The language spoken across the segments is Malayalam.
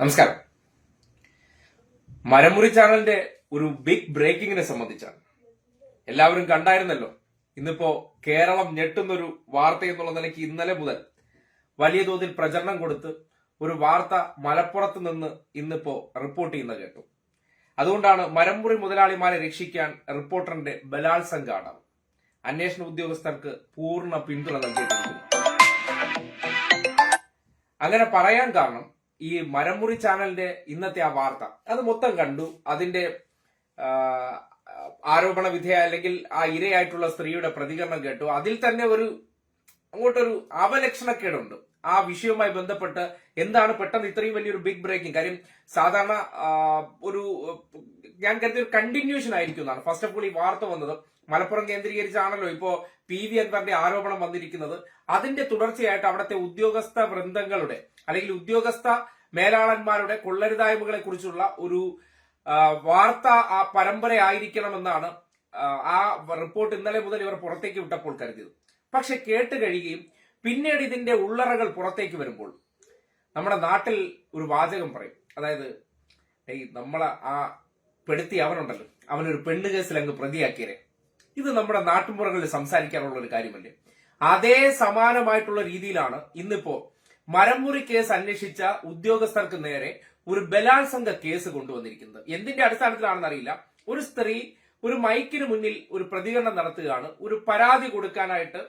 നമസ്കാരം. മരമുറി ചാനലിന്റെ ഒരു ബിഗ് ബ്രേക്കിങ്ങിനെ സംബന്ധിച്ചാണ്. എല്ലാവരും കണ്ടായിരുന്നല്ലോ ഇന്നിപ്പോ കേരളം ഞെട്ടുന്നൊരു വാർത്ത എന്നുള്ള നിലയ്ക്ക് ഇന്നലെ മുതൽ വലിയ തോതിൽ പ്രചരണം കൊടുത്ത് ഒരു വാർത്ത മലപ്പുറത്ത് നിന്ന് ഇന്നിപ്പോ റിപ്പോർട്ട് ചെയ്യുന്ന കേട്ടു. അതുകൊണ്ടാണ് മരമുറി മുതലാളിമാരെ രക്ഷിക്കാൻ റിപ്പോർട്ടറിന്റെ ബലാത്സംഗ അടവ് അന്വേഷണ ഉദ്യോഗസ്ഥർക്ക് പൂർണ പിന്തുണ നൽകിയിട്ടുണ്ട്. അങ്ങനെ പറയാൻ കാരണം ഈ മരമുറി ചാനലിന്റെ ഇന്നത്തെ ആ വാർത്ത അത് മൊത്തം കണ്ടു. അതിന്റെ ആരോപണ വിധേയ അല്ലെങ്കിൽ ആ ഇരയായിട്ടുള്ള സ്ത്രീയുടെ പ്രതികരണം കേട്ടു. അതിൽ തന്നെ ഒരു അങ്ങോട്ടൊരു അവലക്ഷണക്കേടുണ്ട്. ആ വിഷയവുമായി ബന്ധപ്പെട്ട് എന്താണ് പെട്ടെന്ന് ഇത്രയും വലിയൊരു ബിഗ് ബ്രേക്കിംഗ് കാര്യം സാധാരണ ഒരു ഞാൻ കരുതിയ ഒരു കണ്ടിന്യൂഷൻ ആയിരിക്കും എന്നാണ്. ഫസ്റ്റ് ഓഫ് ഓൾ ഈ വാർത്ത വന്നത് മലപ്പുറം കേന്ദ്രീകരിച്ചാണല്ലോ ഇപ്പോ പി വി അൻവറിന്റെ ആരോപണം വന്നിരിക്കുന്നത്. അതിന്റെ തുടർച്ചയായിട്ട് അവിടുത്തെ ഉദ്യോഗസ്ഥ വൃന്ദങ്ങളുടെ അല്ലെങ്കിൽ ഉദ്യോഗസ്ഥ മേലാളന്മാരുടെ കൊള്ളരുതായ്മകളെ കുറിച്ചുള്ള ഒരു വാർത്ത ആ പരമ്പരയായിരിക്കണമെന്നാണ് ആ, ആ റിപ്പോർട്ട് ഇന്നലെ മുതൽ ഇവർ പുറത്തേക്ക് വിട്ടപ്പോൾ കരുതിയത്. പക്ഷെ കേട്ട് കഴിയുകയും പിന്നീട് ഇതിന്റെ ഉള്ളറകൾ പുറത്തേക്ക് വരുമ്പോൾ നമ്മുടെ നാട്ടിൽ ഒരു വാചകം പറയും. അതായത് നമ്മളെ ആ പെടുത്തി അവനുണ്ടല്ലോ. അവനൊരു പെണ്ണ് കേസിൽ അങ്ങ് പ്രതിയാക്കിയരെ ഇത് നമ്മുടെ നാട്ടുമ്പുറങ്ങളിൽ സംസാരിക്കാനുള്ള ഒരു കാര്യമല്ലേ? അതേ സമാനമായിട്ടുള്ള രീതിയിലാണ് ഇന്നിപ്പോ മരമുറി കേസ് അന്വേഷിച്ച ഉദ്യോഗസ്ഥർക്ക് നേരെ ഒരു ബലാത്സംഗ കേസ് കൊണ്ടുവന്നിരിക്കുന്നത്. എന്തിന്റെ അടിസ്ഥാനത്തിലാണെന്ന് അറിയില്ല. ഒരു സ്ത്രീ ഒരു മൈക്കിന് മുന്നിൽ ഒരു പ്രതികരണം നടത്തുകയാണ്. ഒരു പരാതി കൊടുക്കാനായിട്ട്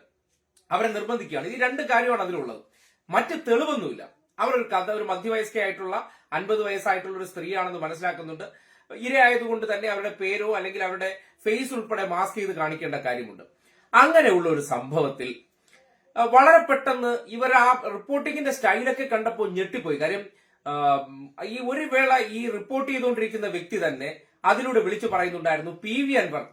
അവരെ നിർബന്ധിക്കുകയാണ്. ഈ രണ്ട് കാര്യമാണ് അതിലുള്ളത്. മറ്റ് തെളിവൊന്നുമില്ല. അവർ ഒരു കഥ ഒരു മധ്യവയസ്കയായിട്ടുള്ള അൻപത് വയസ്സായിട്ടുള്ള ഒരു സ്ത്രീയാണെന്ന് മനസ്സിലാക്കുന്നുണ്ട്. ഇരയായതുകൊണ്ട് തന്നെ അവരുടെ പേരോ അല്ലെങ്കിൽ അവരുടെ ഫേസ് ഉൾപ്പെടെ മാസ്ക് ചെയ്ത് കാണിക്കേണ്ട കാര്യമുണ്ട്. അങ്ങനെയുള്ള ഒരു സംഭവത്തിൽ വളരെ പെട്ടെന്ന് ഇവർ ആ റിപ്പോർട്ടിങ്ങിന്റെ സ്റ്റൈലൊക്കെ കണ്ടപ്പോൾ ഞെട്ടിപ്പോയി. കാര്യം ഈ ഒരു വേള ഈ റിപ്പോർട്ട് ചെയ്തുകൊണ്ടിരിക്കുന്ന വ്യക്തി തന്നെ അതിലൂടെ വിളിച്ചു പറയുന്നുണ്ടായിരുന്നു പി. വി. അൻവർ.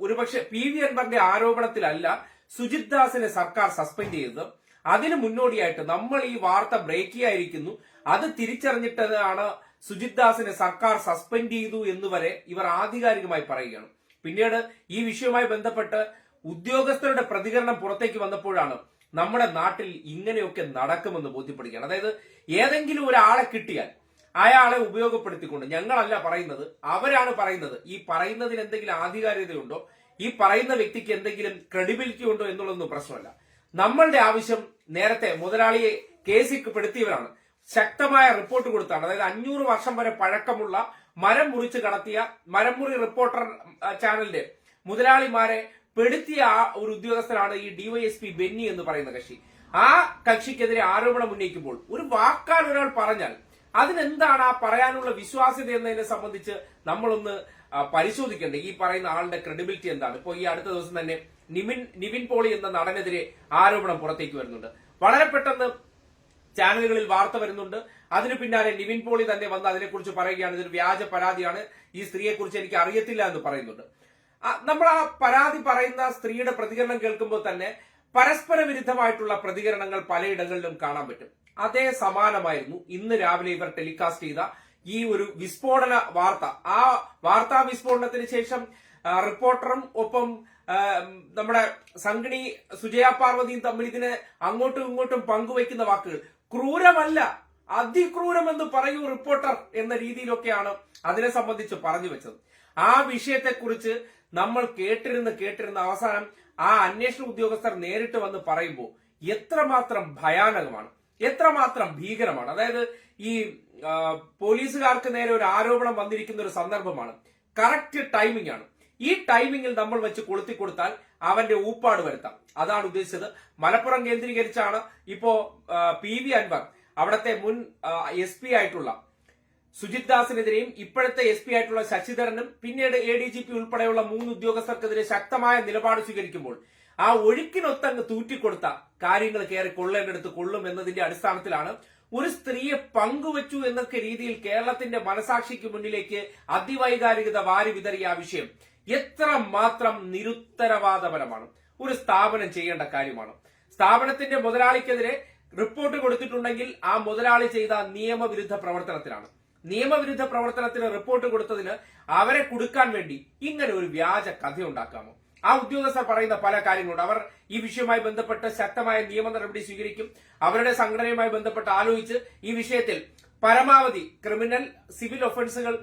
ഒരുപക്ഷെ പി. വി. അൻവറിന്റെ ആരോപണത്തിലല്ല സുജിത് ദാസിനെ സർക്കാർ സസ്പെൻഡ് ചെയ്തത്. അതിന് മുന്നോടിയായിട്ട് നമ്മൾ ഈ വാർത്ത ബ്രേക്ക് ചെയ്യായിരിക്കുന്നു അത് തിരിച്ചറിഞ്ഞിട്ടാണ് സുജിത് ദാസിനെ സർക്കാർ സസ്പെൻഡ് ചെയ്തു എന്ന് വരെ ഇവർ ആധികാരികമായി പറയുകയാണ്. പിന്നീട് ഈ വിഷയവുമായി ബന്ധപ്പെട്ട് ഉദ്യോഗസ്ഥരുടെ പ്രതികരണം പുറത്തേക്ക് വന്നപ്പോഴാണ് നമ്മുടെ നാട്ടിൽ ഇങ്ങനെയൊക്കെ നടക്കുമെന്ന് ബോധ്യപ്പെടുകയാണ്. അതായത് ഏതെങ്കിലും ഒരാളെ കിട്ടിയാൽ അയാളെ ഉപയോഗപ്പെടുത്തിക്കൊണ്ട് ഞങ്ങളല്ല പറയുന്നത് അവരാണ് പറയുന്നത്. ഈ പറയുന്നതിന് എന്തെങ്കിലും ആധികാരികതയുണ്ടോ? ഈ പറയുന്ന വ്യക്തിക്ക് എന്തെങ്കിലും ക്രെഡിബിലിറ്റി ഉണ്ടോ എന്നുള്ളതൊന്നും പ്രശ്നമല്ല. നമ്മളുടെ ആവശ്യം നേരത്തെ മുതലാളിയെ കേസിൽ പെടുത്തിയവരാണ്. ശക്തമായ റിപ്പോർട്ട് കൊടുത്താണ്. അതായത് അഞ്ഞൂറ് വർഷം വരെ പഴക്കമുള്ള മരം മുറിച്ച് കടത്തിയ മരംമുറി റിപ്പോർട്ടർ ചാനലിന്റെ മുതലാളിമാരെ പെടുത്തിയ ആ ഒരു ഉദ്യോഗസ്ഥനാണ് ഈ ഡിവൈഎസ്പി ബെന്നി എന്ന് പറയുന്ന കക്ഷി. ആ കക്ഷിക്കെതിരെ ആരോപണം ഉന്നയിക്കുമ്പോൾ ഒരു വാക്കാൽ ഒരാൾ പറഞ്ഞാൽ അതിനെന്താണ് ആ പറയാനുള്ള വിശ്വാസ്യത എന്നതിനെ സംബന്ധിച്ച് നമ്മളൊന്ന് പരിശോധിക്കേണ്ടത് പരിശോധിക്കണ്ടേ. ഈ പറയുന്ന ആളുടെ ക്രെഡിബിലിറ്റി എന്താണ്? ഇപ്പോൾ ഈ അടുത്ത ദിവസം തന്നെ നിവിൻ നിവിൻ പോളി എന്ന നടനെതിരെ ആരോപണം പുറത്തേക്ക് വരുന്നുണ്ട്. വളരെ പെട്ടെന്ന് ചാനലുകളിൽ വാർത്ത വരുന്നുണ്ട്. അതിന് പിന്നാലെ നിവിൻ പോളി തന്നെ വന്ന് അതിനെക്കുറിച്ച് പറയുകയാണ്. ഇതൊരു വ്യാജ പരാതിയാണ്. ഈ സ്ത്രീയെക്കുറിച്ച് എനിക്ക് അറിയത്തില്ല എന്ന് പറയുന്നുണ്ട്. നമ്മൾ ആ പരാതി പറയുന്ന സ്ത്രീയുടെ പ്രതികരണം കേൾക്കുമ്പോൾ തന്നെ പരസ്പര വിരുദ്ധമായിട്ടുള്ള പ്രതികരണങ്ങൾ പലയിടങ്ങളിലും കാണാൻ പറ്റും. അതേ സമാനമായിരുന്നു ഇന്ന് രാവിലെ ഇവർ ടെലികാസ്റ്റ് ചെയ്ത ഈ ഒരു വിസ്ഫോടന വാർത്ത. ആ വാർത്താ വിസ്ഫോടനത്തിന് ശേഷം റിപ്പോർട്ടറും ഒപ്പം നമ്മുടെ സംഗണി സുജയ പാർവതിയും തമ്മിൽ ഇതിനെ അങ്ങോട്ടും ഇങ്ങോട്ടും പങ്കുവയ്ക്കുന്ന വാക്കുകൾ. ക്രൂരമല്ല അതിക്രൂരമെന്ന് പറയൂ റിപ്പോർട്ടർ എന്ന രീതിയിലൊക്കെയാണ് അതിനെ സംബന്ധിച്ച് പറഞ്ഞു വെച്ചത്. ആ വിഷയത്തെക്കുറിച്ച് നമ്മൾ കേട്ടിരുന്ന് കേട്ടിരുന്ന അവസാനം ആ അന്വേഷണ ഉദ്യോഗസ്ഥർ നേരിട്ട് വന്ന് പറയുമ്പോൾ എത്രമാത്രം ഭയാനകമാണ് എത്രമാത്രം ഭീകരമാണ്. അതായത് ഈ പോലീസുകാർക്ക് നേരെ ഒരു ആരോപണം വന്നിരിക്കുന്ന ഒരു സന്ദർഭമാണ്. കറക്റ്റ് ടൈമിംഗ് ആണ്. ഈ ടൈമിംഗിൽ നമ്മൾ വെച്ച് കൊളുത്തി കൊടുത്താൽ അവന്റെ ഊപ്പാട് വരുത്താം. അതാണ് ഉദ്ദേശിച്ചത്. മലപ്പുറം കേന്ദ്രീകരിച്ചാണ് ഇപ്പോ പി വി അൻവർ അവിടത്തെ മുൻ എസ് പി ആയിട്ടുള്ള സുജിത് ദാസിനെതിരെയും ഇപ്പോഴത്തെ എസ് പി ആയിട്ടുള്ള ശശിധരനും പിന്നീട് എ ഡി ജി പി ഉൾപ്പെടെയുള്ള മൂന്ന് ഉദ്യോഗസ്ഥർക്കെതിരെ ശക്തമായ നിലപാട് സ്വീകരിക്കുമ്പോൾ ആ ഒഴുക്കിനൊത്തങ്ങ് തൂറ്റിക്കൊടുത്ത കാര്യങ്ങൾ കയറി കൊള്ളേണ്ടടുത്ത് കൊള്ളും എന്നതിന്റെ അടിസ്ഥാനത്തിലാണ് ഒരു സ്ത്രീയെ പങ്കുവച്ചു എന്നൊക്കെ രീതിയിൽ കേരളത്തിന്റെ മനസാക്ഷിക്ക് മുന്നിലേക്ക് അതിവൈകാരികത വാരി വിതറിയ ആ വിഷയം. എത്ര മാത്രം നിരുത്തരവാദപരമാണ്? ഒരു സ്ഥാപനം ചെയ്യേണ്ട കാര്യമാണ്. സ്ഥാപനത്തിന്റെ മുതലാളിക്കെതിരെ റിപ്പോർട്ട് കൊടുത്തിട്ടുണ്ടെങ്കിൽ ആ മുതലാളി ചെയ്ത നിയമവിരുദ്ധ പ്രവർത്തനത്തിലാണ്. നിയമവിരുദ്ധ പ്രവർത്തനത്തിന് റിപ്പോർട്ട് കൊടുത്തതിന് അവരെ കൊടുക്കാൻ വേണ്ടി ഇങ്ങനെ ഒരു വ്യാജ കഥ ഉണ്ടാക്കാമോ ആ ഉദ്യോഗസ്ഥർ പറയുന്ന പല കാര്യങ്ങളുണ്ട്. അവർ ഈ വിഷയവുമായി ബന്ധപ്പെട്ട് ശക്തമായ നിയമ നടപടി സ്വീകരിക്കും. അവരുടെ സംഘടനയുമായി ബന്ധപ്പെട്ട് ആലോചിച്ച് ഈ വിഷയത്തിൽ പരമാവധി ക്രിമിനൽ സിവിൽ ഒഫൻസുകൾ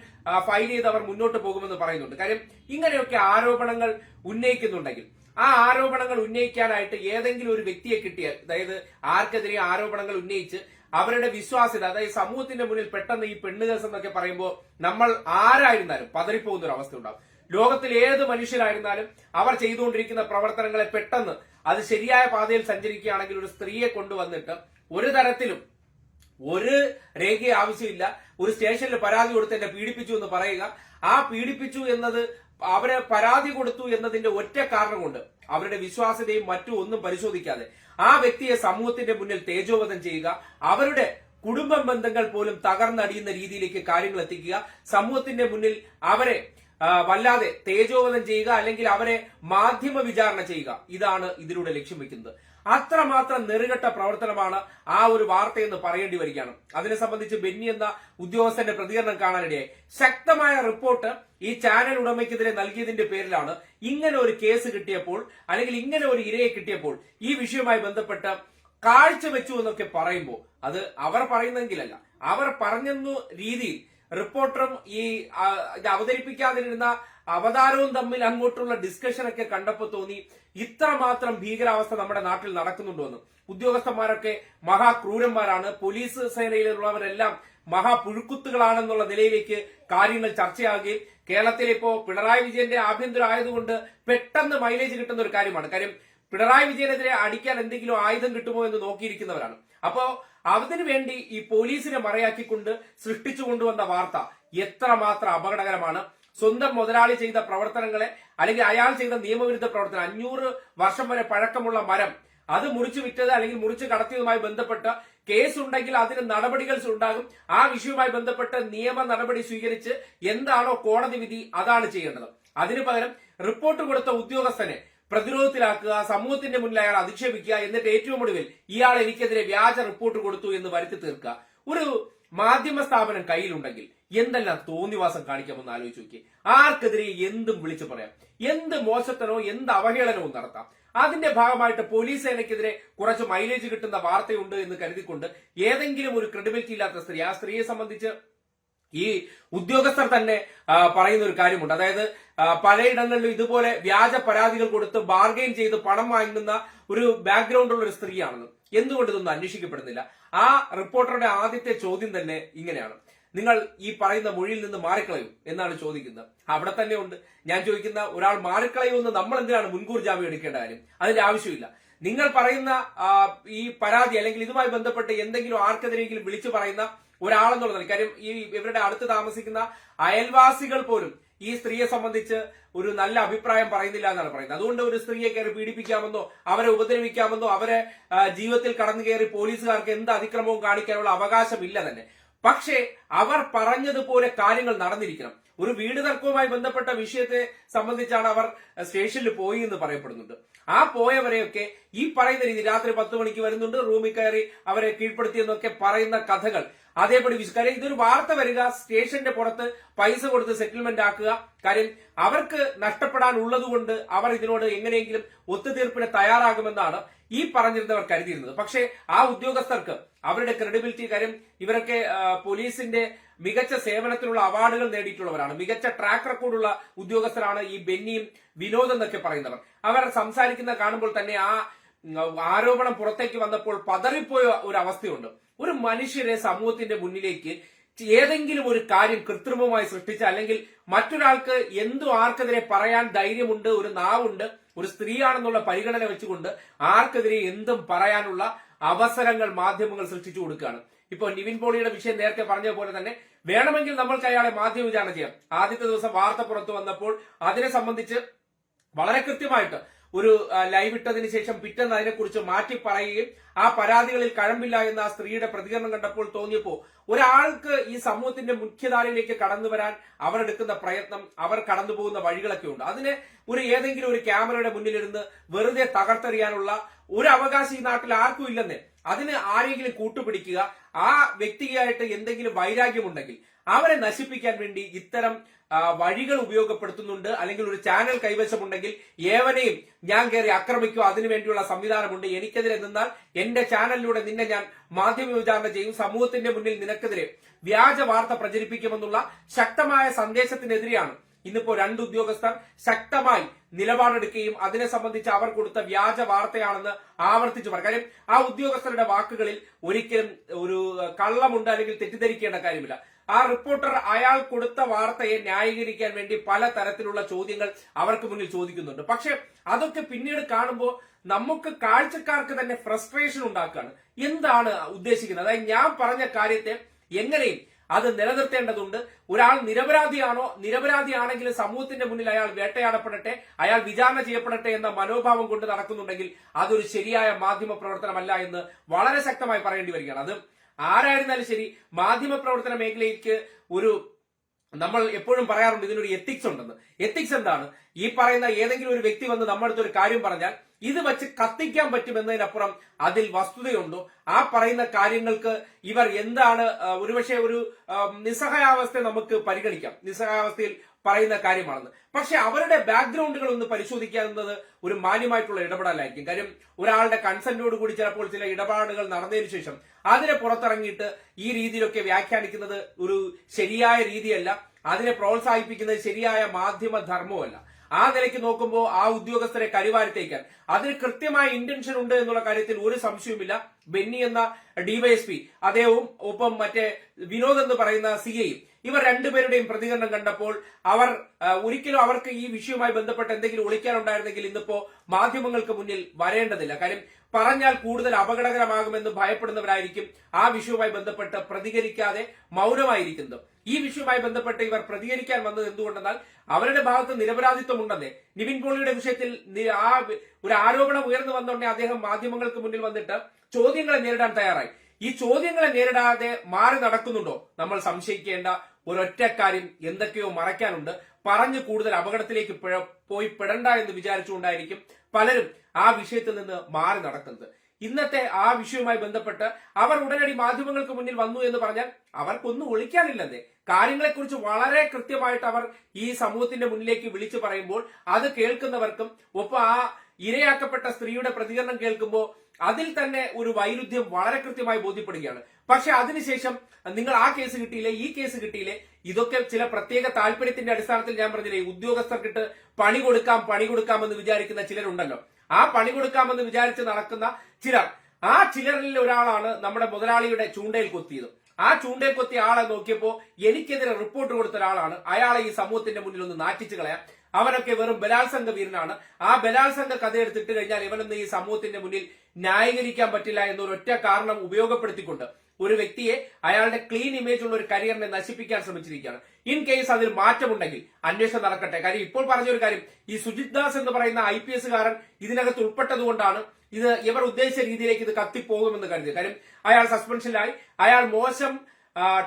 ഫയൽ ചെയ്ത് അവർ മുന്നോട്ട് പോകുമെന്ന് പറയുന്നുണ്ട്. കാര്യം ഇങ്ങനെയൊക്കെ ആരോപണങ്ങൾ ഉന്നയിക്കുന്നുണ്ടെങ്കിൽ ആ ആരോപണങ്ങൾ ഉന്നയിക്കാനായിട്ട് ഏതെങ്കിലും ഒരു വ്യക്തിയെ കിട്ടിയാൽ അതായത് ആർക്കെതിരെ ആരോപണങ്ങൾ ഉന്നയിച്ച് അവരുടെ വിശ്വാസ്യത അതായത് സമൂഹത്തിന്റെ മുന്നിൽ പെട്ടെന്ന് ഈ പെണ്ണ് കേസ് എന്നൊക്കെ പറയുമ്പോൾ നമ്മൾ ആരായിരുന്നാലും പതറിപ്പോകുന്ന ഒരു അവസ്ഥ ഉണ്ടാവും. ലോകത്തിൽ ഏത് മനുഷ്യരായിരുന്നാലും അവർ ചെയ്തുകൊണ്ടിരിക്കുന്ന പ്രവർത്തനങ്ങളെ പെട്ടെന്ന് അത് ശരിയായ പാതയിൽ സഞ്ചരിക്കുകയാണെങ്കിൽ ഒരു സ്ത്രീയെ കൊണ്ടുവന്നിട്ട് ഒരു തരത്തിലും ഒരു രേഖ ആവശ്യമില്ല. ഒരു സ്റ്റേഷനിൽ പരാതി കൊടുത്ത് എന്നെ പീഡിപ്പിച്ചു എന്ന് പറയുക. ആ പീഡിപ്പിച്ചു എന്നത് അവരെ പരാതി കൊടുത്തു എന്നതിന്റെ ഒറ്റ കാരണം കൊണ്ട് അവരുടെ വിശ്വാസ്യതയും മറ്റും ഒന്നും പരിശോധിക്കാതെ ആ വ്യക്തിയെ സമൂഹത്തിന്റെ മുന്നിൽ തേജോവധം ചെയ്യുക അവരുടെ കുടുംബ ബന്ധങ്ങൾ പോലും തകർന്നടിയുന്ന രീതിയിലേക്ക് കാര്യങ്ങൾ എത്തിക്കുക സമൂഹത്തിന്റെ മുന്നിൽ അവരെ വല്ലാതെ തേജോവധം ചെയ്യുക അല്ലെങ്കിൽ അവരെ മാധ്യമ വിചാരണ ചെയ്യുക. ഇതാണ് ഇതിലൂടെ ലക്ഷ്യം വെക്കുന്നത്. അത്രമാത്രം നെറുകെട്ട പ്രവർത്തനമാണ് ആ ഒരു വാർത്തയെന്ന് പറയേണ്ടി വരികയാണ്. അതിനെ സംബന്ധിച്ച് ബെന്നി എന്ന ഉദ്യോഗസ്ഥന്റെ പ്രതികരണം കാണാനിടയായി. ശക്തമായ റിപ്പോർട്ട് ഈ ചാനൽ ഉടമയ്ക്കെതിരെ നൽകിയതിന്റെ പേരിലാണ് ഇങ്ങനെ ഒരു കേസ് കിട്ടിയപ്പോൾ അല്ലെങ്കിൽ ഇങ്ങനെ ഒരു ഇരയെ കിട്ടിയപ്പോൾ ഈ വിഷയവുമായി ബന്ധപ്പെട്ട് കാഴ്ചവെച്ചു എന്നൊക്കെ പറയുമ്പോൾ അത് അവർ പറയുന്നെങ്കിലല്ല. അവർ പറഞ്ഞെന്നു രീതിയിൽ റിപ്പോർട്ടറും ഈ അവതരിപ്പിക്കാതിരുന്ന അവതാരവും തമ്മിൽ അങ്ങോട്ടുള്ള ഡിസ്കഷനൊക്കെ കണ്ടപ്പോൾ തോന്നി ഇത്രമാത്രം ഭീകരാവസ്ഥ നമ്മുടെ നാട്ടിൽ നടക്കുന്നുണ്ടോ എന്ന് ഉദ്യോഗസ്ഥന്മാരൊക്കെ മഹാക്രൂരന്മാരാണ്. പോലീസ് സേനയിലുള്ളവരെല്ലാം മഹാപുഴുക്കുത്തുകളാണെന്നുള്ള നിലയിലേക്ക് കാര്യങ്ങൾ ചർച്ചയാകുകയും കേരളത്തിൽ ഇപ്പോ പിണറായി വിജയന്റെ ആഭ്യന്തരം ആയതുകൊണ്ട് പെട്ടെന്ന് മൈലേജ് കിട്ടുന്ന ഒരു കാര്യമാണ്. കാര്യം പിണറായി വിജയനെതിരെ അടിക്കാൻ എന്തെങ്കിലും ആയുധം കിട്ടുമോ എന്ന് നോക്കിയിരിക്കുന്നവരാണ്. അപ്പോ അതിനു വേണ്ടി ഈ പോലീസിനെ മറയാക്കിക്കൊണ്ട് സൃഷ്ടിച്ചു കൊണ്ടുവന്ന വാർത്ത എത്രമാത്രം അപകടകരമാണ്. സ്വന്തം മുതലാളി ചെയ്ത പ്രവർത്തനങ്ങളെ അല്ലെങ്കിൽ അയാൾ ചെയ്ത നിയമവിരുദ്ധ പ്രവർത്തനം അഞ്ഞൂറ് വർഷം വരെ പഴക്കമുള്ള മരം അത് മുറിച്ചു വിറ്റത് അല്ലെങ്കിൽ മുറിച്ചു കടത്തിയതുമായി ബന്ധപ്പെട്ട് കേസ് ഉണ്ടെങ്കിൽ അതിന് നടപടികൾ ഉണ്ടാകും. ആ വിഷയവുമായി ബന്ധപ്പെട്ട് നിയമ നടപടി സ്വീകരിച്ച് എന്താണോ കോടതി വിധി അതാണ് ചെയ്യേണ്ടത്. അതിനു പകരം റിപ്പോർട്ട് കൊടുത്ത ഉദ്യോഗസ്ഥനെ പ്രതിരോധത്തിലാക്കുക സമൂഹത്തിന്റെ മുന്നിൽ അയാൾ അധിക്ഷേപിക്കുക എന്നിട്ട് ഏറ്റവും ഒടുവിൽ ഇയാൾ എനിക്കെതിരെ വ്യാജ റിപ്പോർട്ട് കൊടുത്തു എന്ന് വരുത്തി തീർക്കുക. ഒരു മാധ്യമ സ്ഥാപനം കയ്യിലുണ്ടെങ്കിൽ എന്തെല്ലാം തോന്നിവാസം കാണിക്കാമെന്ന് ആലോചിച്ച് നോക്കി ആർക്കെതിരെ എന്തും വിളിച്ചു പറയാം. എന്ത് മോശത്തനോ എന്ത് അവഹേളനവും നടത്താം. അതിന്റെ ഭാഗമായിട്ട് പോലീസ് സേനയ്ക്കെതിരെ കുറച്ച് മൈലേജ് കിട്ടുന്ന വാർത്തയുണ്ട് എന്ന് കരുതിക്കൊണ്ട് ഏതെങ്കിലും ഒരു ക്രെഡിബിലിറ്റി ഇല്ലാത്ത സ്ത്രീ ആ സ്ത്രീയെ സംബന്ധിച്ച് ഈ ഉദ്യോഗസ്ഥർ തന്നെ പറയുന്ന ഒരു കാര്യമുണ്ട്. അതായത് പലയിടങ്ങളിലും ഇതുപോലെ വ്യാജ പരാതികൾ കൊടുത്ത് ബാർഗെയിൻ ചെയ്ത് പണം വാങ്ങുന്ന ഒരു ബാക്ക്ഗ്രൗണ്ടുള്ള ഒരു സ്ത്രീയാണെന്ന് എന്തുകൊണ്ട് ഇതൊന്നും അന്വേഷിക്കപ്പെടുന്നില്ല? ആ റിപ്പോർട്ടറുടെ ആദ്യത്തെ ചോദ്യം തന്നെ ഇങ്ങനെയാണ്. നിങ്ങൾ ഈ പറയുന്ന മൊഴിയിൽ നിന്ന് മാറിക്കളയൂ എന്നാണ് ചോദിക്കുന്നത്. അവിടെ തന്നെ ഉണ്ട്. ഞാൻ ചോദിക്കുന്ന ഒരാൾ മാറിക്കളയൂ എന്ന് നമ്മൾ എന്തിനാണ് മുൻകൂർ ജാമ്യം എടുക്കേണ്ട കാര്യം? അതിന്റെ ആവശ്യമില്ല. നിങ്ങൾ പറയുന്ന ഈ പരാതി അല്ലെങ്കിൽ ഇതുമായി ബന്ധപ്പെട്ട് എന്തെങ്കിലും ആർക്കെതിരെയെങ്കിലും വിളിച്ചു പറയുന്ന ഒരാളെന്നുള്ളതാണ് കാര്യം ഈ ഇവരുടെ അടുത്ത് താമസിക്കുന്ന അയൽവാസികൾ പോലും ഈ സ്ത്രീയെ സംബന്ധിച്ച് ഒരു നല്ല അഭിപ്രായം പറയുന്നില്ല എന്നാണ് പറയുന്നത്. അതുകൊണ്ട് ഒരു സ്ത്രീയെ കയറി പീഡിപ്പിക്കാമെന്നോ അവരെ ഉപദ്രവിക്കാമെന്നോ അവരെ ജീവിതത്തിൽ കടന്നു കയറി പോലീസുകാർക്ക് എന്ത് അതിക്രമവും കാണിക്കാനുള്ള അവകാശമില്ല തന്നെ. പക്ഷേ അവർ പറഞ്ഞതുപോലെ കാര്യങ്ങൾ നടന്നിരിക്കണം. ഒരു വീട് തർക്കവുമായി ബന്ധപ്പെട്ട വിഷയത്തെ സംബന്ധിച്ചാണ് അവർ സ്റ്റേഷനിൽ പോയി എന്ന് പറയപ്പെടുന്നുണ്ട്. ആ പോയവരെയൊക്കെ ഈ പറയുന്ന രീതി രാത്രി പത്ത് മണിക്ക് വരുന്നുണ്ട്. റൂമിൽ കയറി അവരെ കീഴ്പ്പെടുത്തിയെന്നൊക്കെ പറയുന്ന കഥകൾ അതേപടി കാര്യം ഇതൊരു വാർത്ത വരിക സ്റ്റേഷന്റെ പുറത്ത് പൈസ കൊടുത്ത് സെറ്റിൽമെന്റ് ആക്കുക. കാര്യം അവർക്ക് നഷ്ടപ്പെടാൻ ഉള്ളതുകൊണ്ട് അവർ ഇതിനോട് എങ്ങനെയെങ്കിലും ഒത്തുതീർപ്പിന് തയ്യാറാകുമെന്നാണ് ഈ പറഞ്ഞിരുന്നവർ കരുതിയിരുന്നത്. പക്ഷേ ആ ഉദ്യോഗസ്ഥർക്ക് അവരുടെ ക്രെഡിബിലിറ്റി കാര്യം ഇവരൊക്കെ പോലീസിന്റെ മികച്ച സേവനത്തിനുള്ള അവാർഡുകൾ നേടിയിട്ടുള്ളവരാണ്. മികച്ച ട്രാക്ക് റെക്കോർഡ് ഉള്ള ഉദ്യോഗസ്ഥരാണ് ഈ ബെന്നിയും വിനോദ് എന്നൊക്കെ പറയുന്നവർ. അവർ സംസാരിക്കുന്ന കാണുമ്പോൾ തന്നെ ആ ആരോപണം പുറത്തേക്ക് വന്നപ്പോൾ പതറിപ്പോയ ഒരു അവസ്ഥയുണ്ട് ഒരു മനുഷ്യരെ സമൂഹത്തിന്റെ മുന്നിലേക്ക് ഏതെങ്കിലും ഒരു കാര്യം കൃത്രിമമായി സൃഷ്ടിച്ച അല്ലെങ്കിൽ മറ്റൊരാൾക്ക് എന്തു ആർക്കെതിരെ പറയാൻ ധൈര്യമുണ്ട് ഒരു നാവുണ്ട് ഒരു സ്ത്രീയാണെന്നുള്ള പരിഗണന വെച്ചുകൊണ്ട് ആർക്കെതിരെ എന്തും പറയാനുള്ള അവസരങ്ങൾ മാധ്യമങ്ങൾ സൃഷ്ടിച്ചു കൊടുക്കുകയാണ്. ഇപ്പൊ നിവിൻ പോളിയുടെ വിഷയം നേരത്തെ പറഞ്ഞ പോലെ തന്നെ വേണമെങ്കിൽ നമ്മൾക്ക് അയാളെ മാധ്യമ വിചാരണ ചെയ്യാം. ആദ്യത്തെ ദിവസം വാർത്ത പുറത്തു വന്നപ്പോൾ അതിനെ സംബന്ധിച്ച് വളരെ കൃത്യമായിട്ട് ഒരു ലൈവ് ഇട്ടതിന് ശേഷം പിറ്റേന്ന് അതിനെക്കുറിച്ച് മാറ്റി പറയുകയും ആ പരാതികളിൽ കഴമ്പില്ല എന്ന ആ സ്ത്രീയുടെ പ്രതികരണം കണ്ടപ്പോൾ തോന്നിയപ്പോ ഒരാൾക്ക് ഈ സമൂഹത്തിന്റെ മുഖ്യധാരയിലേക്ക് കടന്നു വരാൻ അവരെടുക്കുന്ന പ്രയത്നം അവർ കടന്നു പോകുന്ന വഴികളൊക്കെ ഉണ്ട്. അതിന് ഒരു ഏതെങ്കിലും ഒരു ക്യാമറയുടെ മുന്നിലിരുന്ന് വെറുതെ തകർത്തെറിയാനുള്ള ഒരു അവകാശം ഈ നാട്ടിൽ ആർക്കും ഇല്ലെന്നേ അതിന് ആരെങ്കിലും കൂട്ടുപിടിക്കുക ആ വ്യക്തിയായിട്ട് എന്തെങ്കിലും വൈരാഗ്യമുണ്ടെങ്കിൽ അവരെ നശിപ്പിക്കാൻ വേണ്ടി ഇത്തരം വഴികൾ ഉപയോഗപ്പെടുത്തുന്നുണ്ട്. അല്ലെങ്കിൽ ഒരു ചാനൽ കൈവശമുണ്ടെങ്കിൽ ഏവനെയും ഞാൻ കയറി ആക്രമിക്കുക. അതിനു വേണ്ടിയുള്ള സംവിധാനമുണ്ട്. എനിക്കെതിരെ നിന്നാൽ എന്റെ ചാനലിലൂടെ നിന്നെ ഞാൻ മാധ്യമ വിചാരണ ചെയ്യും. സമൂഹത്തിന്റെ മുന്നിൽ നിനക്കെതിരെ വ്യാജ വാർത്ത പ്രചരിപ്പിക്കുമെന്നുള്ള ശക്തമായ സന്ദേശത്തിനെതിരെയാണ് ഇന്നിപ്പോ രണ്ട് ഉദ്യോഗസ്ഥർ ശക്തമായി നിലപാടെടുക്കുകയും അതിനെ സംബന്ധിച്ച് അവർ കൊടുത്ത വ്യാജ വാർത്തയാണെന്ന് ആവർത്തിച്ചു പറയും. കാര്യം ആ ഉദ്യോഗസ്ഥരുടെ വാക്കുകളിൽ ഒരിക്കലും ഒരു കള്ളമുണ്ട് അല്ലെങ്കിൽ തെറ്റിദ്ധരിക്കേണ്ട കാര്യമില്ല. ആ റിപ്പോർട്ടർ അയാൾ കൊടുത്ത വാർത്തയെ ന്യായീകരിക്കാൻ വേണ്ടി പല തരത്തിലുള്ള ചോദ്യങ്ങൾ അവർക്ക് മുന്നിൽ ചോദിക്കുന്നുണ്ട്. പക്ഷെ അതൊക്കെ പിന്നീട് കാണുമ്പോൾ നമുക്ക് കാഴ്ചക്കാർക്ക് തന്നെ ഫ്രസ്ട്രേഷൻ ഉണ്ടാക്കുകയാണ് എന്താണ് ഉദ്ദേശിക്കുന്നത്? അതായത് ഞാൻ പറഞ്ഞ കാര്യത്തെ എങ്ങനെയും അത് നിലനിർത്തേണ്ടതുണ്ട്. ഒരാൾ നിരപരാധിയാണോ? നിരപരാധിയാണെങ്കിൽ സമൂഹത്തിന്റെ മുന്നിൽ അയാൾ വേട്ടയാടപ്പെടട്ടെ അയാൾ വിചാരണ ചെയ്യപ്പെടട്ടെ എന്ന മനോഭാവം കൊണ്ട് നടക്കുന്നുണ്ടെങ്കിൽ അതൊരു ശരിയായ മാധ്യമ പ്രവർത്തനമല്ല എന്ന് വളരെ ശക്തമായി പറയേണ്ടി വരികയാണ്. അത് ആരായിരുന്നാലും ശരി മാധ്യമ പ്രവർത്തന മേഖലയ്ക്ക് ഒരു നമ്മൾ എപ്പോഴും പറയാറുണ്ട് ഇതിനൊരു എത്തിക്സ് ഉണ്ടെന്ന്. എത്തിക്സ് എന്താണ്? ഈ പറയുന്ന ഏതെങ്കിലും ഒരു വ്യക്തി വന്ന് നമ്മുടെ അടുത്തൊരു കാര്യം പറഞ്ഞാൽ ഇത് വെച്ച് കത്തിക്കാൻ പറ്റുമെന്നതിനപ്പുറം അതിൽ വസ്തുതയുണ്ടോ? ആ പറയുന്ന കാര്യങ്ങൾക്ക് ഇവർ എന്താണ് ഒരുപക്ഷെ ഒരു നിസ്സഹായാവസ്ഥ നമുക്ക് പരിഗണിക്കാം. നിസ്സഹായാവസ്ഥയിൽ പറയുന്ന കാര്യമാണെന്ന്. പക്ഷെ അവരുടെ ബാക്ക്ഗ്രൗണ്ടുകൾ ഒന്ന് പരിശോധിക്കാവുന്നത് ഒരു മാന്യമായിട്ടുള്ള ഇടപെടലായിരിക്കും. കാര്യം ഒരാളുടെ കൺസെന്റോട് കൂടി ചിലപ്പോൾ ചില ഇടപാടുകൾ നടന്നതിന് ശേഷം അതിനെ പുറത്തിറങ്ങിയിട്ട് ഈ രീതിയിലൊക്കെ വ്യാഖ്യാനിക്കുന്നത് ഒരു ശരിയായ രീതിയല്ല. അതിനെ പ്രോത്സാഹിപ്പിക്കുന്നത് ശരിയായ മാധ്യമ ധർമ്മമല്ല. ആ നിലയ്ക്ക് നോക്കുമ്പോൾ ആ ഉദ്യോഗസ്ഥരെ കരിവാരത്തേക്കാൻ അതിന് കൃത്യമായ ഇന്റൻഷൻ ഉണ്ട് എന്നുള്ള കാര്യത്തിൽ ഒരു സംശയവുമില്ല. ബെന്നി എന്ന ഡിവൈഎസ്പി അദ്ദേഹവും ഒപ്പം മറ്റേ വിനോദ് എന്ന് പറയുന്ന സി ഇവർ രണ്ടുപേരുടെയും പ്രതികരണം കണ്ടപ്പോൾ അവർ ഒരിക്കലും അവർക്ക് ഈ വിഷയവുമായി ബന്ധപ്പെട്ട് എന്തെങ്കിലും ഒളിക്കാനുണ്ടായിരുന്നെങ്കിൽ ഇന്നിപ്പോ മാധ്യമങ്ങൾക്ക് മുന്നിൽ വരേണ്ടതില്ല. കാര്യം പറഞ്ഞാൽ കൂടുതൽ അപകടകരമാകുമെന്ന് ഭയപ്പെടുന്നവരായിരിക്കും ആ വിഷയവുമായി ബന്ധപ്പെട്ട് പ്രതികരിക്കാതെ മൗനമായിരിക്കുന്നത്. ഈ വിഷയവുമായി ബന്ധപ്പെട്ട് ഇവർ പ്രതികരിക്കാൻ വന്നത് എന്തുകൊണ്ടെന്നാൽ അവരുടെ ഭാഗത്ത് നിരപരാധിത്വം ഉണ്ടെന്നേ. നിവിൻ പോളിയുടെ വിഷയത്തിൽ ആ ഒരു ആരോപണം ഉയർന്നു വന്നോണ്ടെ അദ്ദേഹം മാധ്യമങ്ങൾക്ക് മുന്നിൽ വന്നിട്ട് ചോദ്യങ്ങളെ നേരിടാൻ തയ്യാറായി. ഈ ചോദ്യങ്ങളെ നേരിടാതെ മാറി നടക്കുന്നുണ്ടോ? നമ്മൾ സംശയിക്കേണ്ട ഒരൊറ്റ കാര്യം എന്തൊക്കെയോ മറയ്ക്കാനുണ്ട്. പറഞ്ഞു കൂടുതൽ അപകടത്തിലേക്ക് പോയി പെടണ്ട എന്ന് വിചാരിച്ചുകൊണ്ടായിരിക്കും പലരും ആ വിഷയത്തിൽ നിന്ന് മാറി നടക്കുന്നത്. ഇന്നത്തെ ആ വിഷയവുമായി ബന്ധപ്പെട്ട് അവർ ഉടനടി മാധ്യമങ്ങൾക്ക് മുന്നിൽ വന്നു എന്ന് പറഞ്ഞാൽ അവർക്കൊന്നും ഒളിക്കാനില്ലെന്നേ. കാര്യങ്ങളെക്കുറിച്ച് വളരെ കൃത്യമായിട്ട് അവർ ഈ സമൂഹത്തിന്റെ മുന്നിലേക്ക് വിളിച്ചു പറയുമ്പോൾ അത് കേൾക്കുന്നവർക്കും ഒപ്പം ആ ഇരയാക്കപ്പെട്ട സ്ത്രീയുടെ പ്രതികരണം കേൾക്കുമ്പോൾ അതിൽ തന്നെ ഒരു വൈരുദ്ധ്യം വളരെ കൃത്യമായി ബോധ്യപ്പെടുകയാണ്. പക്ഷെ അതിനുശേഷം നിങ്ങൾ ആ കേസ് കിട്ടിയില്ലേ ഈ കേസ് കിട്ടിയില്ലേ ഇതൊക്കെ ചില പ്രത്യേക താല്പര്യത്തിന്റെ അടിസ്ഥാനത്തിൽ ഞാൻ പറഞ്ഞില്ലേ ഉദ്യോഗസ്ഥർക്കിട്ട് പണി കൊടുക്കാം പണി കൊടുക്കാമെന്ന് വിചാരിക്കുന്ന ചിലരുണ്ടല്ലോ. ആ പണി കൊടുക്കാമെന്ന് വിചാരിച്ച് നടക്കുന്ന ചിലർ ആ ചിലരിൽ ഒരാളാണ് നമ്മുടെ മുതലാളിയുടെ ചൂണ്ടയിൽ കൊത്തിയത്. ആ ചൂണ്ടയിൽ കൊത്തിയ ആളെ നോക്കിയപ്പോ എനിക്കെതിരെ റിപ്പോർട്ട് കൊടുത്ത ഒരാളാണ്. അയാളെ ഈ സമൂഹത്തിന്റെ മുന്നിൽ ഒന്ന് നാറ്റിച്ചു കളയാം അവനൊക്കെ വെറും ബലാത്സംഗ വീരനാണ്. ആ ബലാത്സംഗ കഥ എടുത്തിട്ട് കഴിഞ്ഞാൽ ഇവനൊന്നും ഈ സമൂഹത്തിന്റെ മുന്നിൽ ന്യായീകരിക്കാൻ പറ്റില്ല എന്നൊരു ഒറ്റ കാരണം ഉപയോഗപ്പെടുത്തിക്കൊണ്ട് ഒരു വ്യക്തിയെ അയാളുടെ ക്ലീൻ ഇമേജ് ഉള്ള ഒരു കരിയറിനെ നശിപ്പിക്കാൻ ശ്രമിച്ചിരിക്കുകയാണ്. ഇൻ കേസ് അതിൽ മാറ്റമുണ്ടെങ്കിൽ അന്വേഷണം നടക്കട്ടെ. കാര്യം ഇപ്പോൾ പറഞ്ഞ ഒരു കാര്യം ഈ സുജിത് ദാസ് എന്ന് പറയുന്ന ഐ പി എസുകാരൻ ഇതിനകത്ത് ഉൾപ്പെട്ടതുകൊണ്ടാണ് ഇത് ഇവർ ഉദ്ദേശിച്ച രീതിയിലേക്ക് ഇത് കത്തിപ്പോകുമെന്ന് കരുതി കാര്യം അയാൾ സസ്പെൻഷനിലായി അയാൾ മോശം